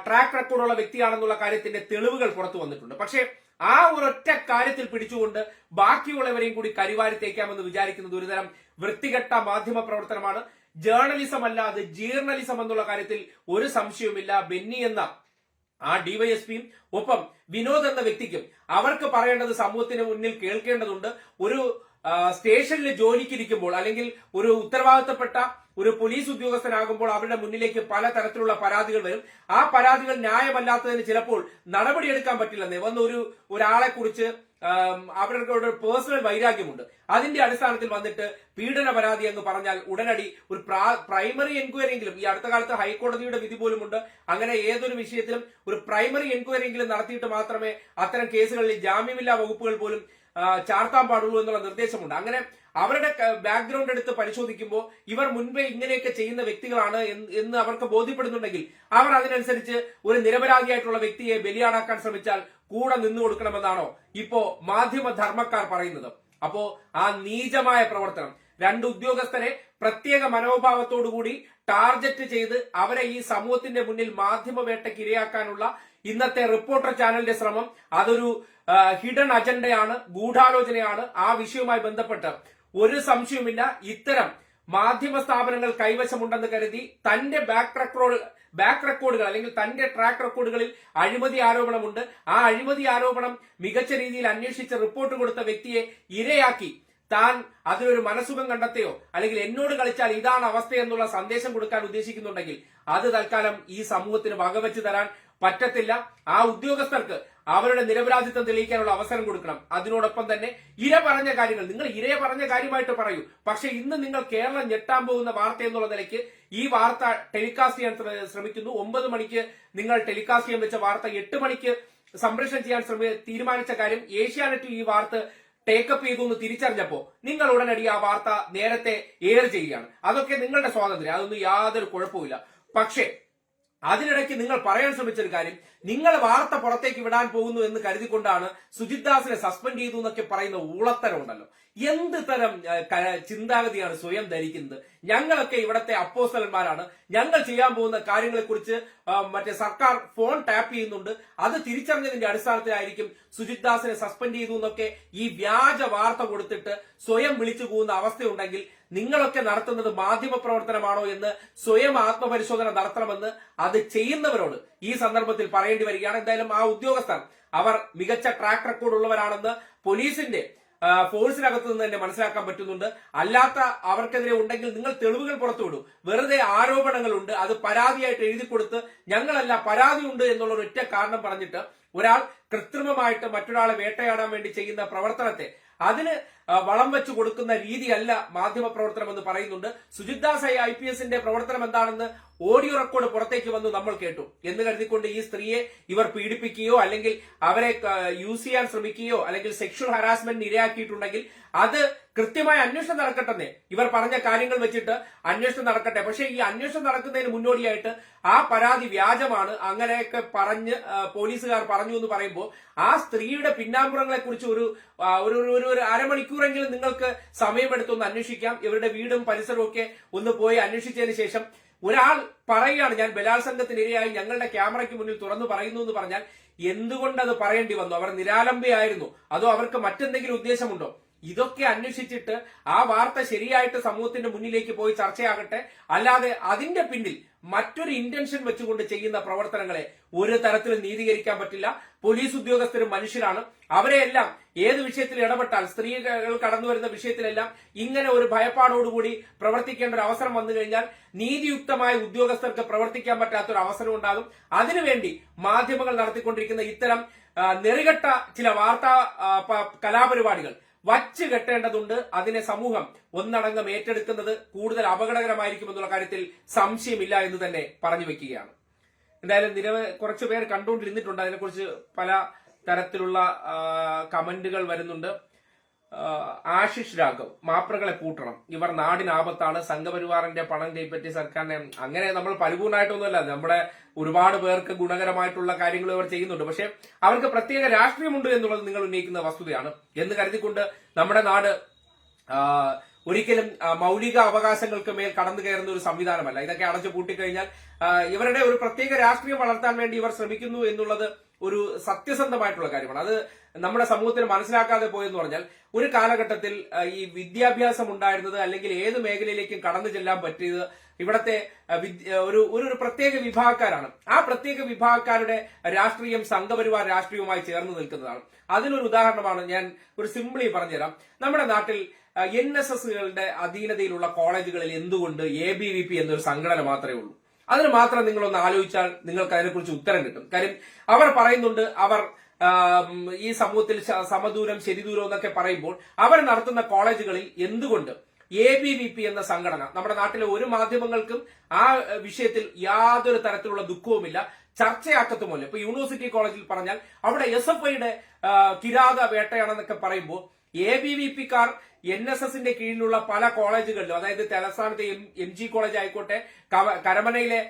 ട്രാക്ക് റെക്കോർഡുള്ള വ്യക്തിയാണെന്നുള്ള കാര്യത്തിന്റെ തെളിവുകൾ പുറത്തു വന്നിട്ടുണ്ട്. പക്ഷേ ആ ഒരൊറ്റ കാര്യത്തിൽ പിടിച്ചുകൊണ്ട് ബാക്കിയുള്ളവരെയും കൂടി കരിവാരി തേക്കാമെന്ന് വിചാരിക്കുന്നത് ഒരുതരം വൃത്തികെട്ട മാധ്യമ പ്രവർത്തനമാണ്. ജേർണലിസം അല്ലാതെ ജേർണലിസം എന്നുള്ള കാര്യത്തിൽ ഒരു സംശയവുമില്ല. ബെന്നി എന്ന ആ ഡിവൈഎസ്പിയും ഒപ്പം വിനോദ് എന്ന വ്യക്തിക്കും അവർക്ക് പറയേണ്ടത് സമൂഹത്തിന് മുന്നിൽ കേൾക്കേണ്ടതുണ്ട്. ഒരു സ്റ്റേഷനിൽ ജോലിക്കിരിക്കുമ്പോൾ അല്ലെങ്കിൽ ഒരു ഉത്തരവാദിത്തപ്പെട്ട ഒരു പോലീസ് ഉദ്യോഗസ്ഥനാകുമ്പോൾ അവരുടെ മുന്നിലേക്ക് പലതരത്തിലുള്ള പരാതികൾ വരും. ആ പരാതികൾ ന്യായമല്ലാത്തതിന് ചിലപ്പോൾ നടപടിയെടുക്കാൻ പറ്റില്ലെന്നേ. വന്ന് ഒരു ഒരാളെ കുറിച്ച് അവരുടെ പേഴ്സണൽ വൈരാഗ്യമുണ്ട്. അതിന്റെ അടിസ്ഥാനത്തിൽ വന്നിട്ട് പീഡന പരാതി എന്ന് പറഞ്ഞാൽ ഉടനടി ഒരു പ്രൈമറി എൻക്വയറി എങ്കിലും ഈ അടുത്ത കാലത്ത് ഹൈക്കോടതിയുടെ വിധി പോലുമുണ്ട്. അങ്ങനെ ഏതൊരു വിഷയത്തിലും ഒരു പ്രൈമറി എൻക്വയറി എങ്കിലും നടത്തിയിട്ട് മാത്രമേ അത്തരം കേസുകളിൽ ജാമ്യമില്ലാ വകുപ്പുകൾ പോലും ചാർത്താൻ പാടുള്ളൂ എന്നുള്ള നിർദ്ദേശമുണ്ട്. അങ്ങനെ അവരുടെ ബാക്ക്ഗ്രൗണ്ട് എടുത്ത് പരിശോധിക്കുമ്പോൾ ഇവർ മുൻപേ ഇങ്ങനെയൊക്കെ ചെയ്യുന്ന വ്യക്തികളാണ് എന്ന് അവർക്ക് ബോധ്യപ്പെടുന്നുണ്ടെങ്കിൽ അവർ അതിനനുസരിച്ച് ഒരു നിരപരാധിയായിട്ടുള്ള വ്യക്തിയെ ബലിയാടാക്കാൻ ശ്രമിച്ചാൽ കൂടെ നിന്നു കൊടുക്കണമെന്നാണോ ഇപ്പോ മാധ്യമ ധർമ്മക്കാർ പറയുന്നത്. അപ്പോ ആ നീചമായ പ്രവർത്തനം. രണ്ട് ഉദ്യോഗസ്ഥരെ പ്രത്യേക മനോഭാവത്തോടുകൂടി ടാർഗറ്റ് ചെയ്ത് അവരെ ഈ സമൂഹത്തിന്റെ മുന്നിൽ മാധ്യമ വേട്ടയ്ക്ക് ഇരയാക്കാനുള്ള ഇന്നത്തെ റിപ്പോർട്ടർ ചാനലിന്റെ ശ്രമം അതൊരു ഹിഡൻ അജണ്ടയാണ് ഗൂഢാലോചനയാണ് ആ വിഷയവുമായി ബന്ധപ്പെട്ട് ഒരു സംശയവുമില്ല. ഇത്തരം മാധ്യമ സ്ഥാപനങ്ങൾ കൈവശമുണ്ടെന്ന് കരുതി തന്റെ ബാക്ക് റെക്കോർഡ് ബാക്ക് റെക്കോർഡുകൾ അല്ലെങ്കിൽ തന്റെ ട്രാക്ക് റെക്കോർഡുകളിൽ അഴിമതി ആരോപണമുണ്ട്. ആ അഴിമതി ആരോപണം മികച്ച രീതിയിൽ അന്വേഷിച്ച് റിപ്പോർട്ട് കൊടുത്ത വ്യക്തിയെ ഇരയാക്കി. താൻ അതിനൊരു മനസുഖം കണ്ടെത്തിയോ? അല്ലെങ്കിൽ എന്നോട് കളിച്ചാൽ ഇതാണ് അവസ്ഥ എന്നുള്ള സന്ദേശം കൊടുക്കാൻ ഉദ്ദേശിക്കുന്നുണ്ടെങ്കിൽ അത് തൽക്കാലം ഈ സമൂഹത്തിന് വകവെച്ച് തരാൻ പറ്റത്തില്ല. ആ ഉദ്യോഗസ്ഥർക്ക് അവരുടെ നിരപരാധിത്വം തെളിയിക്കാനുള്ള അവസരം കൊടുക്കണം. അതിനോടൊപ്പം തന്നെ ഇര പറഞ്ഞ കാര്യങ്ങൾ. നിങ്ങൾ ഇരയെ പറഞ്ഞ കാര്യമായിട്ട് പറയൂ. പക്ഷെ ഇന്ന് നിങ്ങൾ കേരളം ഞെട്ടാൻ പോകുന്ന വാർത്ത എന്നുള്ള നിലയ്ക്ക് ഈ വാർത്ത ടെലികാസ്റ്റ് ചെയ്യാൻ ശ്രമിക്കുന്നു. ഒമ്പത് മണിക്ക് നിങ്ങൾ ടെലികാസ്റ്റ് ചെയ്യാൻ വെച്ച വാർത്ത എട്ട് മണിക്ക് സംപ്രേഷണം ചെയ്യാൻ ശ്രമി തീരുമാനിച്ച കാര്യം ഏഷ്യാനെറ്റ് ഈ വാർത്ത ടേക്കപ്പ് ചെയ്തു എന്ന് തിരിച്ചറിഞ്ഞപ്പോ നിങ്ങൾ ഉടനടി ആ വാർത്ത നേരത്തെ എയർ ചെയ്യുകയാണ്. അതൊക്കെ നിങ്ങളുടെ സ്വാതന്ത്ര്യം. അതൊന്നും യാതൊരു കുഴപ്പമില്ല പക്ഷേ അതിനിടയ്ക്ക് നിങ്ങൾ പറയാൻ ശ്രമിച്ചൊരു കാര്യം. നിങ്ങൾ വാർത്ത പുറത്തേക്ക് വിടാൻ പോകുന്നു എന്ന് കരുതിക്കൊണ്ടാണ് സുജിത് ദാസിനെ സസ്പെൻഡ് ചെയ്തു എന്നൊക്കെ പറയുന്ന ഊളത്തരം ഉണ്ടല്ലോ. എന്ത് തരം ചിന്താഗതിയാണ് സ്വയം ധരിക്കുന്നത്? ഞങ്ങളൊക്കെ ഇവിടത്തെ അപ്പോസ്തലന്മാരാണ്. ഞങ്ങൾ ചെയ്യാൻ പോകുന്ന കാര്യങ്ങളെക്കുറിച്ച് മറ്റേ സർക്കാർ ഫോൺ ടാപ്പ് ചെയ്യുന്നുണ്ട്. അത് തിരിച്ചറിഞ്ഞതിന്റെ അടിസ്ഥാനത്തിലായിരിക്കും സുജിത് ദാസിനെ സസ്പെൻഡ് ചെയ്തു എന്നൊക്കെ ഈ വ്യാജ വാർത്ത കൊടുത്തിട്ട് സ്വയം വിളിച്ചു പോകുന്ന അവസ്ഥയുണ്ടെങ്കിൽ നിങ്ങളൊക്കെ നടത്തുന്നത് മാധ്യമ പ്രവർത്തനമാണോ എന്ന് സ്വയം ആത്മപരിശോധന നടത്തണമെന്ന് അത് ചെയ്യുന്നവരോട് ഈ സന്ദർഭത്തിൽ പറയേണ്ടി വരികയാണ്. എന്തായാലും ആ ഉദ്യോഗസ്ഥർ അവർ മികച്ച ട്രാക്ക് റെക്കോർഡ് ഉള്ളവരാണെന്ന് പോലീസിന്റെ ഫോഴ്സിനകത്ത് നിന്ന് തന്നെ മനസ്സിലാക്കാൻ പറ്റുന്നുണ്ട്. അല്ലാത്ത അവർക്കെതിരെ ഉണ്ടെങ്കിൽ നിങ്ങൾ തെളിവുകൾ പുറത്തുവിടൂ. വെറുതെ ആരോപണങ്ങളുണ്ട് അത് പരാതിയായിട്ട് എഴുതി കൊടുത്ത് ഞങ്ങളല്ല പരാതിയുണ്ട് എന്നുള്ള ഒറ്റ കാരണം പറഞ്ഞിട്ട് ഒരാൾ കൃത്രിമമായിട്ട് മറ്റൊരാളെ വേട്ടയാടാൻ വേണ്ടി ചെയ്യുന്ന പ്രവർത്തനത്തെ അതിന് വളം വെച്ച് കൊടുക്കുന്ന രീതിയല്ല മാധ്യമ പ്രവർത്തനം എന്ന് പറയുന്നുണ്ട്. സുജിത് ദാസ് ഐ പി എസിന്റെ പ്രവർത്തനം എന്താണെന്ന് ഓഡിയോ റെക്കോർഡ് പുറത്തേക്ക് വന്നു നമ്മൾ കേട്ടു. എന്ന് കരുതിക്കൊണ്ട് ഈ സ്ത്രീയെ ഇവർ പീഡിപ്പിക്കുകയോ അല്ലെങ്കിൽ അവരെ യൂസ് ചെയ്യാൻ ശ്രമിക്കുകയോ അല്ലെങ്കിൽ സെക്ഷൽ ഹറാസ്മെന്റ് ഇരയാക്കിയിട്ടുണ്ടെങ്കിൽ അത് കൃത്യമായ അന്വേഷണം നടക്കട്ടെ ഇവർ പറഞ്ഞ കാര്യങ്ങൾ വെച്ചിട്ട് അന്വേഷണം നടക്കട്ടെ. പക്ഷേ ഈ അന്വേഷണം നടക്കുന്നതിന് മുന്നോടിയായിട്ട് ആ പരാതി വ്യാജമാണ്. അങ്ങനെയൊക്കെ പറഞ്ഞ് പോലീസുകാർ പറഞ്ഞു എന്ന് പറയുമ്പോൾ ആ സ്ത്രീയുടെ പിന്നാമ്പുറങ്ങളെ കുറിച്ച് ഒരു ഒരു ഒരു- ഒരു നിങ്ങൾക്ക് നിങ്ങൾക്ക് സമയമെടുത്തൊന്ന് അന്വേഷിക്കാം. ഇവരുടെ വീടും പരിസരവും ഒക്കെ ഒന്ന് പോയി അന്വേഷിച്ചതിന് ശേഷം ഒരാൾ പറയുകയാണ് ഞാൻ ബലാത്സംഗത്തിനിരയായി ഞങ്ങളുടെ ക്യാമറയ്ക്ക് മുന്നിൽ തുറന്നു പറയുന്നു എന്ന് പറഞ്ഞാൽ എന്തുകൊണ്ട് അത് പറയേണ്ടി വന്നു? അവർ നിരാലംബയായിരുന്നു. അതോ അവർക്ക് മറ്റെന്തെങ്കിലും ഉദ്ദേശമുണ്ടോ? ഇതൊക്കെ അന്വേഷിച്ചിട്ട് ആ വാർത്ത ശരിയായിട്ട് സമൂഹത്തിന്റെ മുന്നിലേക്ക് പോയി ചർച്ചയാകട്ടെ. അല്ലാതെ അതിന്റെ പിന്നിൽ മറ്റൊരു ഇന്റൻഷൻ വെച്ചുകൊണ്ട് ചെയ്യുന്ന പ്രവർത്തനങ്ങളെ ഒരു തരത്തിലും നീതീകരിക്കാൻ പറ്റില്ല. പോലീസ് ഉദ്യോഗസ്ഥരും മനുഷ്യരാണ്. അവരെയെല്ലാം ഏത് വിഷയത്തിൽ ഇടപെട്ടാൽ സ്ത്രീകൾ കടന്നു വരുന്ന വിഷയത്തിലെല്ലാം ഇങ്ങനെ ഒരു ഭയപ്പാടോടുകൂടി പ്രവർത്തിക്കേണ്ട ഒരു അവസരം വന്നു കഴിഞ്ഞാൽ നീതിയുക്തമായ ഉദ്യോഗസ്ഥർക്ക് പ്രവർത്തിക്കാൻ പറ്റാത്ത ഒരു അവസരം ഉണ്ടാകും. അതിനുവേണ്ടി മാധ്യമങ്ങൾ നടത്തിക്കൊണ്ടിരിക്കുന്ന ഇത്തരം നെറികെട്ട ചില വാർത്താ കലാപരിപാടികൾ വച്ച് കെട്ടേണ്ടതുണ്ട് അതിനെ സമൂഹം ഒന്നടങ്കം ഏറ്റെടുക്കുന്നത് കൂടുതൽ അപകടകരമായിരിക്കും എന്നുള്ള കാര്യത്തിൽ സംശയമില്ല എന്ന് തന്നെ പറഞ്ഞു വെക്കുകയാണ്. എന്തായാലും നിരവ കുറച്ചുപേർ കണ്ടുകൊണ്ടിരുന്നിട്ടുണ്ട്. അതിനെക്കുറിച്ച് പല തരത്തിലുള്ള കമന്റുകൾ വരുന്നുണ്ട്. ആശിഷ് രാഘവ് മാപ്രകളെ പൂട്ടണം ഇവർ നാടിനാപത്താണ്. സംഘപരിവാറിന്റെ പണം കൈപ്പറ്റി സർക്കാരിനെ അങ്ങനെ നമ്മൾ പരിപൂർണമായിട്ടൊന്നുമല്ല. നമ്മുടെ ഒരുപാട് പേർക്ക് ഗുണകരമായിട്ടുള്ള കാര്യങ്ങൾ ഇവർ ചെയ്യുന്നുണ്ട്. പക്ഷെ അവർക്ക് പ്രത്യേക രാഷ്ട്രീയമുണ്ട് എന്നുള്ളത് നിങ്ങൾ ഉന്നയിക്കുന്ന വസ്തുതയാണ്. എന്ന് കരുതിക്കൊണ്ട് നമ്മുടെ നാട് ഒരിക്കലും മൗലിക അവകാശങ്ങൾക്ക് മേൽ കടന്നു കയറുന്ന ഒരു സംവിധാനമല്ല. ഇതൊക്കെ അടച്ചു പൂട്ടിക്കഴിഞ്ഞാൽ ഇവരുടെ ഒരു പ്രത്യേക രാഷ്ട്രീയം വളർത്താൻ വേണ്ടി ഇവർ ശ്രമിക്കുന്നു എന്നുള്ളത് ഒരു സത്യസന്ധമായിട്ടുള്ള കാര്യമാണ്. അത് നമ്മുടെ സമൂഹത്തിൽ മനസ്സിലാക്കാതെ പോയെന്ന് പറഞ്ഞാൽ ഒരു കാലഘട്ടത്തിൽ ഈ വിദ്യാഭ്യാസം ഉണ്ടായിരുന്നത് അല്ലെങ്കിൽ ഏത് മേഖലയിലേക്കും കടന്നു ചെല്ലാൻ പറ്റിയത് ഇവിടത്തെ ഒരു ഒരു പ്രത്യേക വിഭാഗക്കാരാണ്. ആ പ്രത്യേക വിഭാഗക്കാരുടെ രാഷ്ട്രീയം സംഘപരിവാർ രാഷ്ട്രീയവുമായി ചേർന്ന് നിൽക്കുന്നതാണ്. അതിനൊരു ഉദാഹരണമാണ് ഞാൻ ഒരു സിംപിളി പറഞ്ഞുതരാം. നമ്മുടെ നാട്ടിൽ എൻ എസ് എസുകളുടെ അധീനതയിലുള്ള കോളേജുകളിൽ എന്തുകൊണ്ട് എ ബി വി പി എന്നൊരു സംഘടന മാത്രമേ ഉള്ളൂ? അതിന് മാത്രം നിങ്ങളൊന്ന് ആലോചിച്ചാൽ നിങ്ങൾക്ക് അതിനെക്കുറിച്ച് ഉത്തരം കിട്ടും. കാര്യം അവർ പറയുന്നുണ്ട് അവർ ഈ സമൂഹത്തിൽ സമദൂരം ശരിദൂരം എന്നൊക്കെ പറയുമ്പോൾ അവർ നടത്തുന്ന കോളേജുകളിൽ എന്തുകൊണ്ട് എ ബി വി പി എന്ന സംഘടന നമ്മുടെ നാട്ടിലെ ഒരു മാധ്യമങ്ങൾക്കും ആ വിഷയത്തിൽ യാതൊരു തരത്തിലുള്ള ദുഃഖവുമില്ല. ചർച്ചയാക്കത്തുമല്ല ഇപ്പൊ യൂണിവേഴ്സിറ്റി കോളേജിൽ പറഞ്ഞാൽ അവിടെ എസ് എഫ് ഐയുടെ കിരാത വേട്ടയാണെന്നൊക്കെ പറയുമ്പോൾ എ ബി വി പി കാർ എൻ എസ് എസിന്റെ കീഴിലുള്ള പല കോളേജുകളിലും അതായത് തലസ്ഥാനത്തെ എം ജി കോളേജ് ആയിക്കോട്ടെ കരമനയിലെ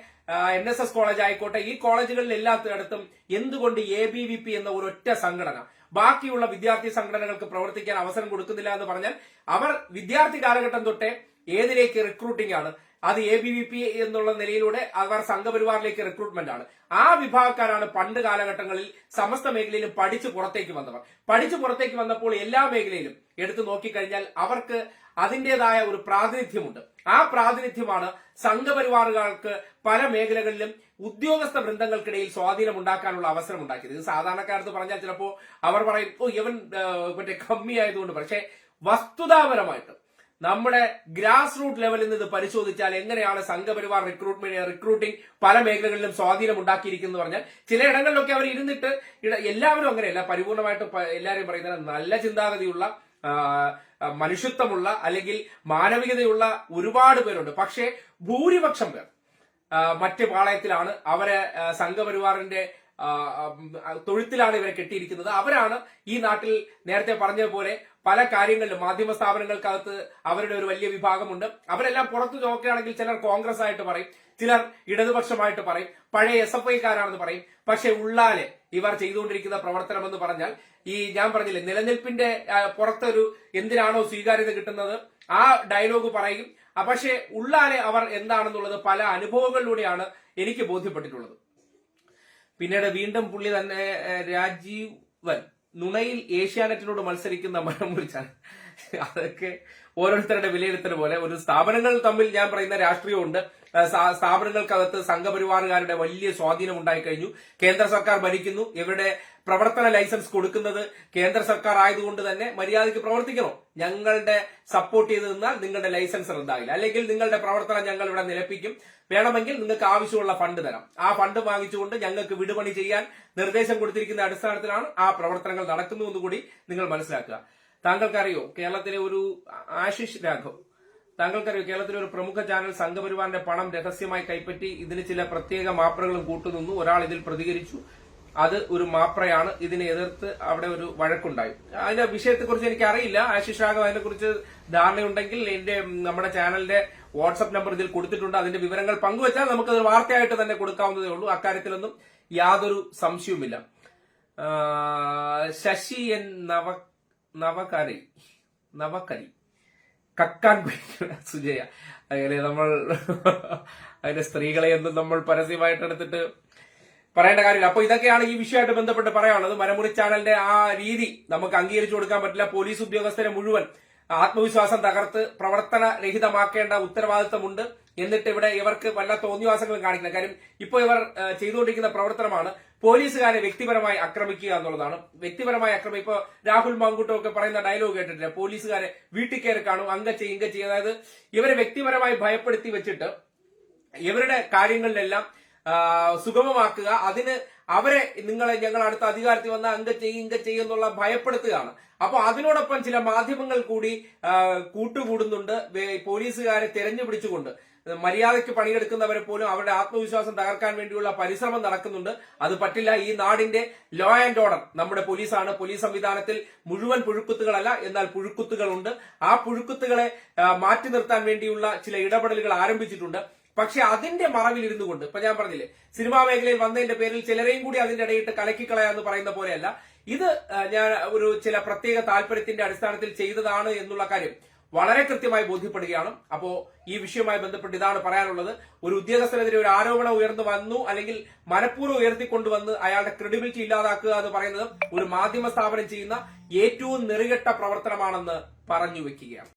എൻ എസ് എസ് കോളേജ് ആയിക്കോട്ടെ ഈ കോളേജുകളിൽ എല്ലാത്തിടത്തും എന്തുകൊണ്ട് എ ബി വി പി എന്ന ഒരൊറ്റ സംഘടന ബാക്കിയുള്ള വിദ്യാർത്ഥി സംഘടനകൾക്ക് പ്രവർത്തിക്കാൻ അവസരം കൊടുക്കുന്നില്ല എന്ന് പറഞ്ഞാൽ അവർ വിദ്യാർത്ഥി കാലഘട്ടം തൊട്ടേ ഏതിലേക്ക് റിക്രൂട്ടിംഗ് ആണ് അത് എ ബി വി പി എന്നുള്ള നിലയിലൂടെ അവർ സംഘപരിവാറിലേക്ക് റിക്രൂട്ട്മെന്റ് ആണ്. ആ വിഭാഗക്കാരാണ് പണ്ട് കാലഘട്ടങ്ങളിൽ സമസ്ത മേഖലയിലും പഠിച്ചു പുറത്തേക്ക് വന്നവർ. പഠിച്ചു പുറത്തേക്ക് വന്നപ്പോൾ എല്ലാ മേഖലയിലും എടുത്തു നോക്കിക്കഴിഞ്ഞാൽ അവർക്ക് അതിന്റെതായ ഒരു പ്രാതിനിധ്യമുണ്ട്. ആ പ്രാതിനിധ്യമാണ് സംഘപരിവാറുകാർക്ക് പല മേഖലകളിലും ഉദ്യോഗസ്ഥ വൃന്ദങ്ങൾക്കിടയിൽ സ്വാധീനം ഉണ്ടാക്കാനുള്ള അവസരം ഉണ്ടാക്കിയത്. ഇത് സാധാരണക്കാരത്ത് പറഞ്ഞാൽ ചിലപ്പോൾ അവർ പറയും ഓ ഇവൻ മറ്റേ കമ്മി ആയതുകൊണ്ട് പക്ഷേ വസ്തുതാപരമായിട്ട് നമ്മുടെ ഗ്രാസ് റൂട്ട് ലെവലിൽ നിന്ന് പരിശോധിച്ചാൽ എങ്ങനെയാണ് സംഘപരിവാർ റിക്രൂട്ട്മെന്റ് റിക്രൂട്ടിംഗ് പല മേഖലകളിലും സ്വാധീനം ഉണ്ടാക്കിയിരിക്കുന്നു പറഞ്ഞാൽ ചില ചിലയിടങ്ങളിലൊക്കെ അവർ ഇരുന്നിട്ട് എല്ലാവരും അങ്ങനെയല്ല പരിപൂർണമായിട്ട് എല്ലാവരും പറയുന്നത് നല്ല ചിന്താഗതിയുള്ള മനുഷ്യത്വമുള്ള അല്ലെങ്കിൽ മാനവികതയുള്ള ഒരുപാട് പേരുണ്ട്. പക്ഷേ ഭൂരിപക്ഷം പേർ മറ്റ് പാളയത്തിലാണ് അവരെ സംഘപരിവാറിന്റെ തൊഴുത്തിലാണ് ഇവരെ കെട്ടിയിരിക്കുന്നത്. അവരാണ് ഈ നാട്ടിൽ നേരത്തെ പറഞ്ഞതുപോലെ പല കാര്യങ്ങളിലും മാധ്യമ സ്ഥാപനങ്ങൾക്കകത്ത് അവരുടെ ഒരു വലിയ വിഭാഗമുണ്ട്. അവരെല്ലാം പുറത്തു നോക്കുകയാണെങ്കിൽ ചിലർ കോൺഗ്രസ് ആയിട്ട് പറയും ചിലർ ഇടതുപക്ഷമായിട്ട് പറയും പഴയ എസ് എഫ് ഐക്കാരാണെന്ന് പറയും. പക്ഷെ ഉള്ളാലെ ഇവർ ചെയ്തുകൊണ്ടിരിക്കുന്ന പ്രവർത്തനം എന്ന് പറഞ്ഞാൽ ഈ ഞാൻ പറഞ്ഞില്ലേ നിലനിൽപ്പിന്റെ പുറത്തൊരു എന്തിനാണോ സ്വീകാര്യത കിട്ടുന്നത് ആ ഡയലോഗ് പറയും. പക്ഷെ ഉള്ളാലെ അവർ എന്താണെന്നുള്ളത് പല അനുഭവങ്ങളിലൂടെയാണ് എനിക്ക് ബോധ്യപ്പെട്ടിട്ടുള്ളത്. പിന്നീട് വീണ്ടും പുള്ളി തന്നെ രാജീവ് രാജീവൻ. നുണയിൽ ഏഷ്യാനെറ്റിനോട് മത്സരിക്കുന്ന മരം മുറിച്ചാണ് അതൊക്കെ ഓരോരുത്തരുടെ വിലയിരുത്തൽ പോലെ ഒരു സ്ഥാപനങ്ങൾ തമ്മിൽ ഞാൻ പറയുന്ന രാഷ്ട്രീയമുണ്ട്. സ്ഥാപനങ്ങൾക്കകത്ത് സംഘപരിവാറുകാരുടെ വലിയ സ്വാധീനം ഉണ്ടായിക്കഴിഞ്ഞു കേന്ദ്ര സർക്കാർ ഭരിക്കുന്നു. ഇവരുടെ പ്രവർത്തന ലൈസൻസ് കൊടുക്കുന്നത് കേന്ദ്ര സർക്കാർ ആയതുകൊണ്ട് തന്നെ മര്യാദയ്ക്ക് പ്രവർത്തിക്കണം? ഞങ്ങളുടെ സപ്പോർട്ട് ചെയ്ത് നിന്നാൽ നിങ്ങളുടെ ലൈസൻസ് റദ്ദാകില്ല അല്ലെങ്കിൽ നിങ്ങളുടെ പ്രവർത്തനം ഞങ്ങൾ ഇവിടെ നിലപ്പിക്കും. വേണമെങ്കിൽ നിങ്ങൾക്ക് ആവശ്യമുള്ള ഫണ്ട് തരാം. ആ ഫണ്ട് വാങ്ങിച്ചുകൊണ്ട് ഞങ്ങൾക്ക് വിടുപണി ചെയ്യാൻ നിർദ്ദേശം കൊടുത്തിരിക്കുന്ന അടിസ്ഥാനത്തിലാണ് ആ പ്രവർത്തനങ്ങൾ നടക്കുന്നതെന്ന് കൂടി നിങ്ങൾ മനസ്സിലാക്കുക. താങ്കൾക്കറിയോ കേരളത്തിലെ ഒരു ആശിഷ് രാഘവ് താങ്കൾക്കറിയോ കേരളത്തിലെ ഒരു പ്രമുഖ ചാനൽ സംഘപരിവാറിന്റെ പണം രഹസ്യമായി കൈപ്പറ്റി ഇതിന് ചില പ്രത്യേക മാപ്രകളും കൂട്ടുനിന്നു. ഒരാൾ ഇതിൽ പ്രതികരിച്ചു. അത് ഒരു മാപ്രയാണ്. ഇതിനെ എതിർത്ത് അവിടെ ഒരു വഴക്കുണ്ടായി. അതിന്റെ വിഷയത്തെക്കുറിച്ച് എനിക്ക് അറിയില്ല ആശിഷ് രാഘവ് അതിനെക്കുറിച്ച് ധാരണയുണ്ടെങ്കിൽ എന്റെ നമ്മുടെ ചാനലിന്റെ വാട്സ്ആപ്പ് നമ്പർ ഇതിൽ കൊടുത്തിട്ടുണ്ട്. അതിന്റെ വിവരങ്ങൾ പങ്കുവച്ചാൽ നമുക്കത് വാർത്തയായിട്ട് തന്നെ കൊടുക്കാവുന്നതേ ഉള്ളൂ. അക്കാര്യത്തിലൊന്നും യാതൊരു സംശയവുമില്ല. ശശി എൻ നവ നവകരി നവകരി കക്കാൻ സുജയ. അങ്ങനെ നമ്മൾ അതിന്റെ സ്ത്രീകളെ ഒന്നും നമ്മൾ പരസ്യമായിട്ട് എടുത്തിട്ട് പറയേണ്ട കാര്യമില്ല. അപ്പൊ ഇതൊക്കെയാണ് ഈ വിഷയമായിട്ട് ബന്ധപ്പെട്ട് പറയാനുള്ളത്. മരമുറി ചാനലിന്റെ ആ രീതി നമുക്ക് അംഗീകരിച്ചു കൊടുക്കാൻ പറ്റില്ല. പോലീസ് ഉദ്യോഗസ്ഥരെ മുഴുവൻ ആത്മവിശ്വാസം തകർത്ത് പ്രവർത്തന രഹിതമാക്കേണ്ട ഉത്തരവാദിത്തമുണ്ട് എന്നിട്ട് ഇവിടെ ഇവർക്ക് വല്ല തോന്നിവാസങ്ങളും കാണിക്കുന്ന കാര്യം ഇപ്പോൾ ഇവർ ചെയ്തുകൊണ്ടിരിക്കുന്ന പ്രവർത്തനമാണ് പോലീസുകാരെ വ്യക്തിപരമായി ആക്രമിക്കുക എന്നുള്ളതാണ്. വ്യക്തിപരമായി ആക്രമി ഇപ്പോൾ രാഹുൽ മാങ്കുട്ടോ ഒക്കെ പറയുന്ന ഡയലോഗ് കേട്ടിട്ടില്ല? പോലീസുകാരെ വീട്ടിൽ കയറി കാണും അങ്ക ചെയ്യും അതായത് ഇവരെ വ്യക്തിപരമായി ഭയപ്പെടുത്തി വെച്ചിട്ട് ഇവരുടെ കാര്യങ്ങളിലെല്ലാം സുഗമമാക്കുക. അതിന് അവരെ നിങ്ങളെ ഞങ്ങൾ അടുത്ത അധികാരത്തിൽ വന്ന അങ്ക ചെയ്യും ഇങ്ക എന്നുള്ള ഭയപ്പെടുത്തുകയാണ്. അപ്പോൾ അതിനോടൊപ്പം ചില മാധ്യമങ്ങൾ കൂടി കൂട്ടുകൂടുന്നുണ്ട്. പോലീസുകാരെ തെരഞ്ഞുപിടിച്ചുകൊണ്ട്. മര്യാദയ്ക്ക് പണിയെടുക്കുന്നവരെ പോലും അവരുടെ ആത്മവിശ്വാസം തകർക്കാൻ വേണ്ടിയുള്ള പരിശ്രമം നടക്കുന്നുണ്ട്. അത് പറ്റില്ല. ഈ നാടിന്റെ ലോ ആൻഡ് ഓർഡർ നമ്മുടെ പോലീസാണ്. പോലീസ് സംവിധാനത്തിൽ മുഴുവൻ പുഴുക്കുത്തുകളല്ല എന്നാൽ പുഴുക്കുത്തുകളുണ്ട്. ആ പുഴുക്കുത്തുകളെ മാറ്റി നിർത്താൻ വേണ്ടിയുള്ള ചില ഇടപെടലുകൾ ആരംഭിച്ചിട്ടുണ്ട്. പക്ഷെ അതിന്റെ മറവിൽ കൊണ്ട് ഇപ്പൊ ഞാൻ പറഞ്ഞില്ലേ സിനിമാ മേഖലയിൽ വന്നതിന്റെ പേരിൽ ചിലരെയും കൂടി അതിന്റെ ഇടയിട്ട് കലക്കിക്കളയാന്ന് പറയുന്ന പോലെയല്ല. ഇത് ഞാൻ ഒരു ചില പ്രത്യേക താല്പര്യത്തിന്റെ അടിസ്ഥാനത്തിൽ ചെയ്തതാണ് എന്നുള്ള കാര്യം വളരെ കൃത്യമായി ബോധ്യപ്പെടുകയാണ്. അപ്പോ ഈ വിഷയവുമായി ബന്ധപ്പെട്ട് ഇതാണ് പറയാനുള്ളത്. ഒരു ഉദ്യോഗസ്ഥനെതിരെ ഒരു ആരോപണം ഉയർന്നു വന്നു അല്ലെങ്കിൽ മനഃപൂർവം ഉയർത്തിക്കൊണ്ടുവന്ന് അയാളുടെ ക്രെഡിബിലിറ്റി ഇല്ലാതാക്കുക എന്ന് പറയുന്നത് ഒരു മാധ്യമ സ്ഥാപനം ചെയ്യുന്ന ഏറ്റവും നെറുകെട്ട പ്രവർത്തനമാണെന്ന് പറഞ്ഞു വെക്കുകയാണ്.